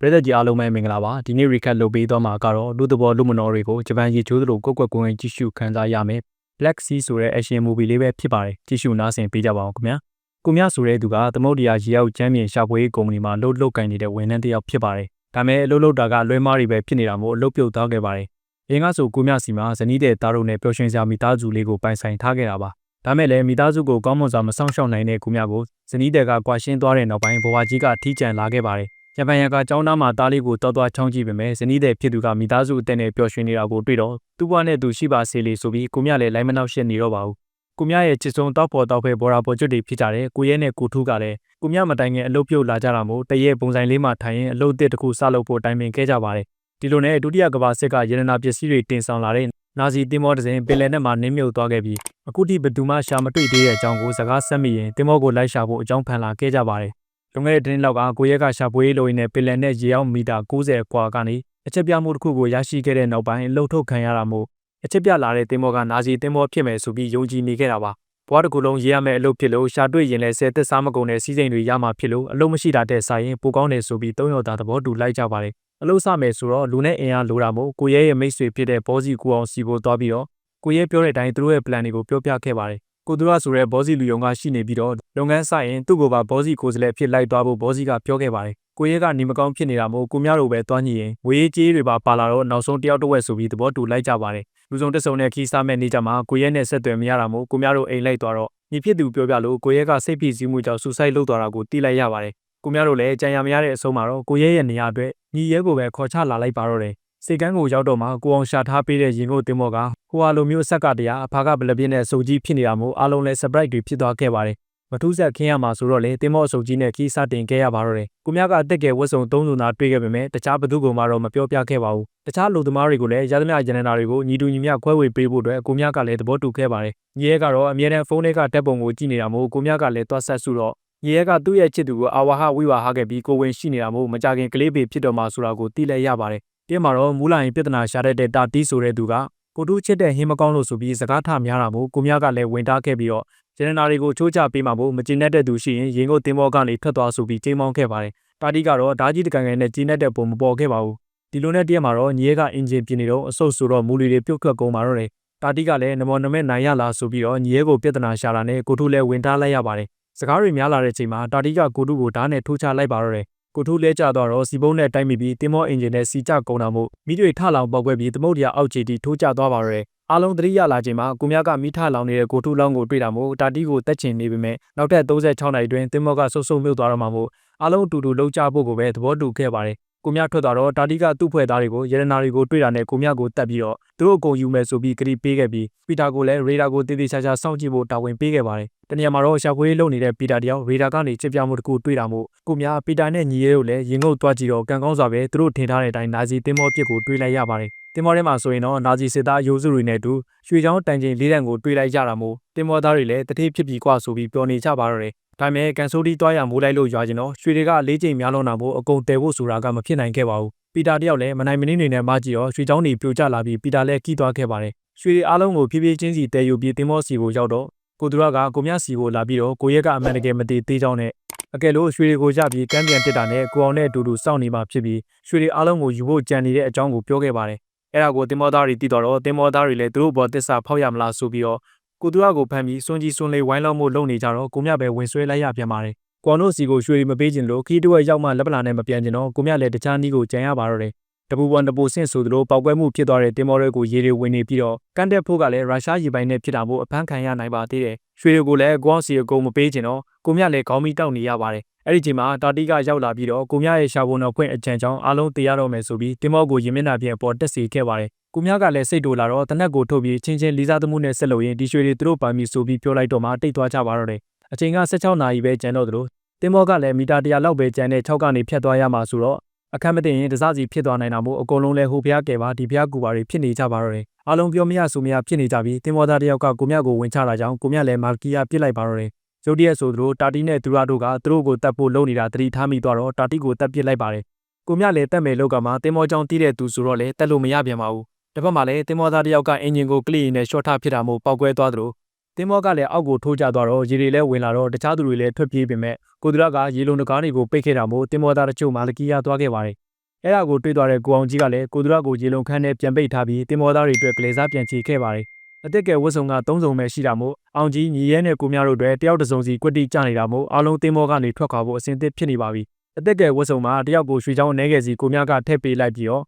ပရိသတ်ကြီးအားလုံးပဲမင်္ဂလာပါဒီနေ့ recap လုပ်ပေးသွားမှာကတော့လူသဘောလူမနောတွေကိုဂျပန်ရေချိုးသလိုကိုယ့်ကွက်ကိုယ်ဝင်ကြည့်ရှုခန်းစားရမယ် Black Sea ဆိုတဲ့ action movie လေးပဲဖြစ်ပါတယ်ကြည့်ရှုနားဆင်ပေးကြပါအောင်ခင်ဗျာကိုမြဆိုတဲ့သူကသမုတ်တရားရေရောက်ချမ်းမြေရှာဖွေးကုမ္ပဏီမှာလှုပ်လှုပ်ကင်နေတဲ့ဝန်ထမ်းတစ်ယောက်ဖြစ်ပါတယ်ဒါပေမဲ့အလုပ်လုပ်တာကလွဲမားတွေပဲဖြစ်နေတာမို့အလုပ်ပြုတ်သွားခဲ့ပါတယ်အင်းကဆိုကိုမြစီမှာဇနီးတဲ့သားတို့နဲ့ပျော်ရွှင်စရာမိသားစုလေးကိုပိုင်ဆိုင်ထားခဲ့တာပါဒါမဲ့လည်းမိသားစုကိုကောင်းမွန်စွာမဆောင်ရှောက်နိုင်တဲ့ကိုမြကိုဇနီးတဲ့ကကွာရှင်းသွားတဲ့နောက်ပိုင်းဘဝကြီးကထီးကျန်လာခဲ့ပါတယ် ဂျပန်ရကကျောင်းသားမှာတားလေးကိုတောက်သွားချောင်းကြည့်ပေမဲ့ဇနီးတဲ့ဖြစ်သူကမိသားစုအသက်နဲ့ပျော်ရွှင်နေတာကိုတွေ့တော့သူ့ဘဝနဲ့သူရှိပါစေလေဆိုပြီးကိုမြလည်းလိုက်မနောက်ရှက်နေတော့ပါဘူးကိုမြရဲ့ချစ်ဆုံးတောက်ပေါ်တောက်ဖဲဘော်ရာပေါ်ကျွတ်တွေဖြစ်ကြတယ်ကိုရဲနဲ့ကိုထူးကလည်းကိုမြမတိုင်ငယ်အလုပ်ပြုတ်လာကြတာမို့တရဲပုံစံလေးမှထိုင်ရင်အလုပ်အသစ်တစ်ခုစလုပ်ဖို့တိုင်ပင်ခဲ့ကြပါတယ်ဒီလိုနဲ့ဒုတိယကမ္ဘာစစ်ကရတနာပစ္စည်းတွေတင်ဆောင်လာတဲ့နာဇီတင်မောဒဇင်ပင်လယ်နဲ့မှနင်းမြုပ်သွားခဲ့ပြီးအခုထိဘယ်သူမှရှာမတွေ့သေးတဲ့အကြောင်းကိုစကားဆက်မိရင်တင်မောကိုလိုက်ရှာဖို့အကြောင်းဖန်လာခဲ့ကြပါတယ် လွန်ခဲ့တဲ့တင်းလောက်ကကိုရဲကရှာပွေးလိုရင်းနဲ့ပင်လယ်နဲ့ရေအောင်မီတာ90ကွာကနေအချက်ပြမှုတစ်ခုကိုရရှိခဲ့တဲ့နောက်ပိုင်းလှုပ်ထုတ်ခံရတာမို့အချက်ပြလာတဲ့တင်မောကနာဇီတင်မောဖြစ်မယ်ဆိုပြီးယုံကြည်နေခဲ့တာပါဘွားတစ်ခုလုံးရေးရမယ့်အလုပ်ဖြစ်လို့ရှာတွေ့ရင်လည်းဆယ်သက်စားမကုန်တဲ့စီးစိမ်တွေရမှာဖြစ်လို့အလုပ်မရှိတာတဲ့ဆိုင်ရင်ပိုကောင်းတယ်ဆိုပြီးသုံးယောက်သားသဘောတူလိုက်ကြပါတယ်အလုပ်စမယ်ဆိုတော့လူနဲ့အင်အားလိုတာမို့ကိုရဲရဲ့မိတ်ဆွေဖြစ်တဲ့ဘောစီကူအောင်စီကိုသွားပြီးတော့ကိုရဲပြောတဲ့အတိုင်းသူတို့ရဲ့ plan တွေကိုပြောပြခဲ့ပါတယ် ကိုသူရဆိုတဲ့ဘောစီလူယုံကရှိနေပြီးတော့လုပ်ငန်းဆိုင်ရင်သူ့ကိုပါဘောစီကိုယ်စားလှယ်ဖြစ်လိုက်သွားဖို့ဘောစီကပြောခဲ့ပါတယ်ကိုရဲကနေမကောင်းဖြစ်နေတာမို့ကိုများတို့ပဲတွားညှိရင်ဝေးကြီးတွေပါပါလာတော့နောက်ဆုံးတယောက်တစ်ဝက်ဆိုပြီးသဘောတူလိုက်ကြပါတယ်လူစုံတက်ဆုံတဲ့ခီးစားမဲ့နေကြမှာကိုရဲနဲ့ဆက်သွယ်မရတာမို့ကိုများတို့အိမ်လိုက်သွားတော့ညီဖြစ်သူပြောပြလို့ကိုရဲကစိတ်ဖိစီးမှုကြောင့်ဆူဆိုက်လုပ်သွားတာကိုသိလိုက်ရပါတယ်ကိုများတို့လည်းကြံရမရတဲ့အဆုံးမှာတော့ကိုရဲရဲ့နေရာအတွက်ညီရဲကိုပဲခေါ်ချလာလိုက်ပါတော့တယ် စိတ်ကန်းကိုရောက်တော့မှကိုအောင်ရှာထားပေးတဲ့ရင်ကိုတင်မော့ကဟိုဟာလိုမျိုးဆက်ကတရားအဖာကဗလပြင်းနဲ့စုပ်ကြီးဖြစ်နေတာမို့အားလုံးလဲ surprise တွေဖြစ်သွားခဲ့ပါတယ်မထူးဆက်ခင်းရမှာဆိုတော့လေတင်မော့စုပ်ကြီးနဲ့ခီးစတင်ခဲ့ရပါတော့တယ်ကိုမြကအသက်ငယ်ဝတ်စုံသုံးစုံသာတွေ့ခဲ့ပေမဲ့တခြားဘသူကမှတော့မပြောပြခဲ့ပါဘူးတခြားလူသမားတွေကိုလည်းရသမျှရန်နာတွေကိုညီတူညီမျှခွဲဝေပေးဖို့အတွက်ကိုမြကလည်းသဘောတူခဲ့ပါတယ်ညီရဲကတော့အမြဲတမ်းဖုန်းထဲကတက်ပုံကိုကြည့်နေတာမို့ကိုမြကလည်းသွားဆက်စုတော့ညီရဲကသူ့ရဲ့ချစ်သူကိုအာဝါဟဝိဝါဟခဲ့ပြီးကိုဝင်ရှိနေတာမို့မကြခင်ကလေးပေဖြစ်တော့မှဆိုတာကိုသိလဲရပါတယ် တင်းမှာတော့မူလာရင်ပြဿနာရှာတတ်တဲ့တာတီးဆိုတဲ့သူကကိုတူးချစ်တဲ့ဟင်းမကောင်းလို့ဆိုပြီးစကားထများတာမို့ကိုမြကလည်းဝင်တားခဲ့ပြီးတော့ဂျန်နာတွေကိုချိုးချပေးမှာမို့မကျင်တတ်တဲ့သူရှိရင်ရင်ကိုတင်းမောကနေထွက်သွားဆိုပြီးချိန်မောင်းခဲ့ပါတယ်တာတီကတော့ဓာကြီးတကန်ကန်နဲ့ကျင်းတဲ့ပုံမပေါ်ခဲ့ပါဘူးဒီလိုနဲ့တရက်မှာတော့ညီရဲကအင်ဂျင်ပြင်နေတော့အဆုတ်ဆိုတော့မူလီတွေပြုတ်ခွက်ကုန်ပါတော့တယ်တာတီကလည်းနမောနမဲနိုင်ရလားဆိုပြီးတော့ညီရဲကိုပြဿနာရှာတာနဲ့ကိုထုလည်းဝင်ထားလိုက်ရပါတယ်စကားတွေများလာတဲ့ချိန်မှာတာတီကကိုထုကိုဓာတ်နဲ့ထိုးချလိုက်ပါတော့တယ် ကိုထုလဲကျသွားတော့စီပုံးနဲ့တိုက်မိပြီးတင်မောအင်ဂျင်နဲ့စီကျကုန်တာမို့မိတွေထလောင်ပေါက်ကွဲပြီးသမုတ်တရားအောက်ခြေတီထိုးကျသွားပါတော့တယ်အားလုံးသတိရလာချိန်မှာကိုမြကမိထလောင်နေတဲ့ကိုထုလောင်းကိုတွေ့တာမို့တာတီကိုတက်ချင်နေပေမဲ့နောက်ထပ်36နိုင်တွင်တင်မောကဆုပ်ဆုပ်မြုပ်သွားတော့မှမို့အားလုံးအတူတူလှုပ်ကြဖို့ကိုပဲသဘောတူခဲ့ပါတယ် ကိုမြထွက်သွားတော့တာတီကသူ့ဖွဲ့သားတွေကိုရတနာတွေကိုတွေ့တာနဲ့ကိုမြကိုတတ်ပြီးတော့သူတို့အကုန်ယူမယ်ဆိုပြီးကတိပေးခဲ့ပြီးပီတာကိုလည်းရေဒါကိုတည်တည်ချာချာစောင့်ကြည့်ဖို့တာဝန်ပေးခဲ့ပါတယ်။တနေရာမှာတော့ရှာဖွေးလုပ်နေတဲ့ပီတာတယောက်ရေဒါကနေချစ်ပြမှုတစ်ခုတွေ့တာမို့ကိုမြပီတာနဲ့ညီရဲတို့လည်းရင်ငုတ်သွားကြည့်တော့ကံကောင်းစွာပဲသူတို့ထင်ထားတဲ့အတိုင်းနာဇီတင်မောပြစ်ကိုတွေ့လိုက်ရပါတယ်။တင်မောထဲမှာဆိုရင်တော့နာဇီစစ်သားရိုးစုတွေနဲ့အတူရွှေချောင်းတန်ချိန်လေးတန်ကိုတွေ့လိုက်ကြတာမို့တင်မောသားတွေလည်းတတိဖြစ်ပြီးကွာဆိုပြီးပြောနေကြပါတော့တယ်။ ဒါပေမဲ့ကန်ဆိုဒီတွားရမိုးလိုက်လို့ရွာကျင်တော့ရွှေတွေကလေးချိန်များလုံးတာမို့အကုန်တဲဖို့ဆိုတာကမဖြစ်နိုင်ခဲ့ပါဘူးပီတာတယောက်လည်းမနိုင်မနှင်းနေနဲ့မကြည့်တော့ရွှေချောင်းတွေပြိုကျလာပြီးပီတာလည်းကီးသွားခဲ့ပါတယ်။ရွှေတွေအားလုံးကိုဖြည်းဖြည်းချင်းစီတဲယူပြီးတင်မောစီကိုရောက်တော့ကိုသူရကကိုမြစီကိုလာပြီးတော့ကိုရဲကအမှန်တကယ်မတည်သေးကြောင်းနဲ့အကယ်လို့ရွှေတွေကိုရပြီးကမ်းပြန်တက်တာနဲ့ကိုအောင်နဲ့အတူတူစောင့်နေမှဖြစ်ပြီးရွှေတွေအားလုံးကိုယူဖို့ကြံနေတဲ့အကြောင်းကိုပြောခဲ့ပါတယ်။အဲ့ဒါကိုတင်မောသားတွေသိတော့တော့တင်မောသားတွေလည်းသူတို့ဘောတစ္ဆာဖောက်ရမလားဆိုပြီးတော့ ကိုသူရကိုဖမ်းပြီးစွန်ကြီးစွန်လေးဝိုင်းလောက်မှုလုပ်နေကြတော့ကိုမြပဲဝင်ဆွဲလိုက်ရပြန်ပါတယ်။ကွန်တို့စီကိုရွှေတွေမပေးခြင်းလို့ခီးတဝက်ရောက်မှလက်ပလာနဲ့မပြန်ခြင်းတော့ကိုမြလည်းတခြားနီးကိုကြံရပါတော့တယ်တပူပွန်တပူဆင့်ဆိုသလိုပောက်ကွဲမှုဖြစ်သွားတဲ့တင်မော်တွေကိုရေတွေဝင်နေပြီးတော့ကန်တက်ဖို့ကလည်းရုရှားရေပိုင်နဲ့ဖြစ်တာမို့အဖမ်းခံရနိုင်ပါသေးတယ်။ရွှေတွေကိုလည်းကွန်စီအကုန်မပေးချင်တော့ကိုမြလည်းခေါင်းမီတောက်နေရပါတယ်။ အဲ့ဒီချိန်မှာတာတီကရောက်လာပြီးတော့ကိုမြရဲ့ရှာပုံတော်ဖွင့်အကြံကြောင်းအားလုံးတရားတော်မယ်ဆိုပြီးတင်မော်ကိုရင်မျက်နှာပြင်အပေါ်တက်စီခဲ့ပါတယ်။ကိုမြကလည်းစိတ်တူလာတော့တနက်ကိုထုတ်ပြီးချင်းချင်းလေးစားသမှုနဲ့ဆက်လို့ရင်ဒီရွှေတွေသူတို့ပိုင်ပြီးဆိုပြီးပြောလိုက်တော့မှတိတ်သွားကြပါတော့တယ်။အချိန်က16နာရီပဲကျန်တော့သလိုတင်မော်ကလည်းမီတာ100လောက်ပဲကျန်တဲ့6ကနေဖြတ်သွားရမှာဆိုတော့အခက်မတင်ရင်တစားစီဖြစ်သွားနိုင်တာမို့အကုန်လုံးလဲဟိုဖျားကဲပါဒီဖျားကူပါတွေဖြစ်နေကြပါတော့တယ်အားလုံးပြောမရဆိုမရဖြစ်နေကြပြီးတင်မောသားတယောက်ကကိုမြကိုဝင်ချတာကြောင့်ကိုမြလည်းမာကီယာပြစ်လိုက်ပါတော့တယ် ရုတ်တရက်ဆိုသလိုတာတီနဲ့သူရတို့ကသူတို့ကိုတတ်ဖို့လုပ်နေတာတတိထားမိသွားတော့တာတီကိုတတ်ပစ်လိုက်ပါတယ်ကိုမြလည်းတက်မယ်လောက်ကမှတင်မောကြောင့်တီးတဲ့သူဆိုတော့လေတက်လို့မရပြန်ပါဘူးတစ်ဖက်မှာလည်းတင်မောသားတယောက်ကအင်ဂျင်ကိုကလီနဲ့ရှော့ထဖြစ်တာမို့ပောက်ကွဲသွားသလိုတင်မောကလည်းအောက်ကိုထိုးကျသွားတော့ရေတွေလည်းဝင်လာတော့တခြားသူတွေလည်းထွက်ပြေးပေမဲ့ကိုသူရကရေလုံတကားတွေကိုပိတ်ခဲ့တာမို့တင်မောသားတချို့မာလကီယာသွားခဲ့ပါတယ်အဲ့ဒါကိုတွေ့သွားတဲ့ကိုအောင်ကြီးကလည်းကိုသူရကိုရေလုံခန်းနဲ့ပြန်ပိတ်ထားပြီးတင်မောသားတွေအတွက်ကလေးစားပြန်ချီခဲ့ပါတယ် အသက်ကယ်ဝတ်စုံက၃စုံပဲရှိတာမို့အောင်ကြီးညီရဲနဲ့ကိုမြတို့အတွက်တယောက်တစ်စုံစီကွက်တိကြနေတာမို့အားလုံးတင်မောကနေထွက်ခွာဖို့အဆင်သင့်ဖြစ်နေပါပြီအသက်ကယ်ဝတ်စုံမှာတယောက်ကိုရွှေချောင်းအနေငယ်စီကိုမြကထည့်ပေးလိုက်ပြီးတော့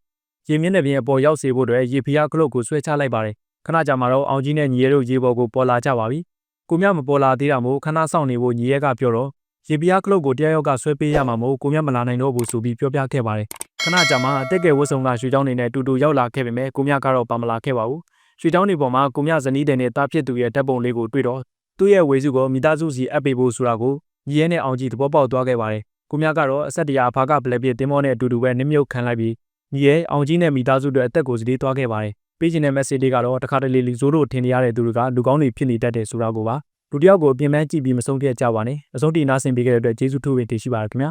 ရေမြင့်တဲ့ပြင်အပေါ်ရောက်စေဖို့အတွက်ရေဖျားကလုတ်ကိုဆွဲချလိုက်ပါတယ်ခဏကြာမှတော့အောင်ကြီးနဲ့ညီရဲတို့ရေပေါ်ကိုပေါ်လာကြပါပြီကိုမြမပေါ်လာသေးတာမို့ခဏဆောင်နေဖို့ညီရဲကပြောတော့ရေဖျားကလုတ်ကိုတယောက်ယောက်ကဆွဲပေးရမှာမို့ကိုမြမလာနိုင်တော့ဘူးဆိုပြီးပြောပြခဲ့ပါတယ်ခဏကြာမှအသက်ကယ်ဝတ်စုံကရွှေချောင်းနေနဲ့တူတူရောက်လာခဲ့ပေမဲ့ကိုမြကတော့ပါမလာခဲ့ပါဘူး ရွှေချောင်းနေပေါ်မှာကိုမြဇနီးတဲ့နဲ့တားဖြစ်သူရဲ့ဓာတ်ပုံလေးကိုတွေ့တော့သူ့ရဲ့ဝေစုကိုမိသားစုစီအပ်ပေးဖို့ဆိုတာကိုညီရဲနဲ့အောင်ကြီးသဘောပေါက်သွားခဲ့ပါတယ်ကိုမြကတော့အဆက်တရာအဖာကဘလက်ပြတင်းမောနဲ့အတူတူပဲနစ်မြုပ်ခံလိုက်ပြီးညီရဲအောင်ကြီးနဲ့မိသားစုတွေအသက်ကိုစတေးသွားခဲ့ပါတယ်ပေးချင်တဲ့ message လေးကတော့တခါတလေလီဇိုးတို့ထင်နေရတဲ့သူတွေကလူကောင်းတွေဖြစ်နေတတ်တယ်ဆိုတာကိုပါလူတစ်ယောက်ကိုအပြင်ပန်းကြည့်ပြီးမဆုံးဖြတ်ကြပါနဲ့အဆုံးထိနားဆင်ပေးခဲ့တဲ့အတွက်ကျေးဇူးထူးပင်တင်ရှိပါရခင်ဗျာ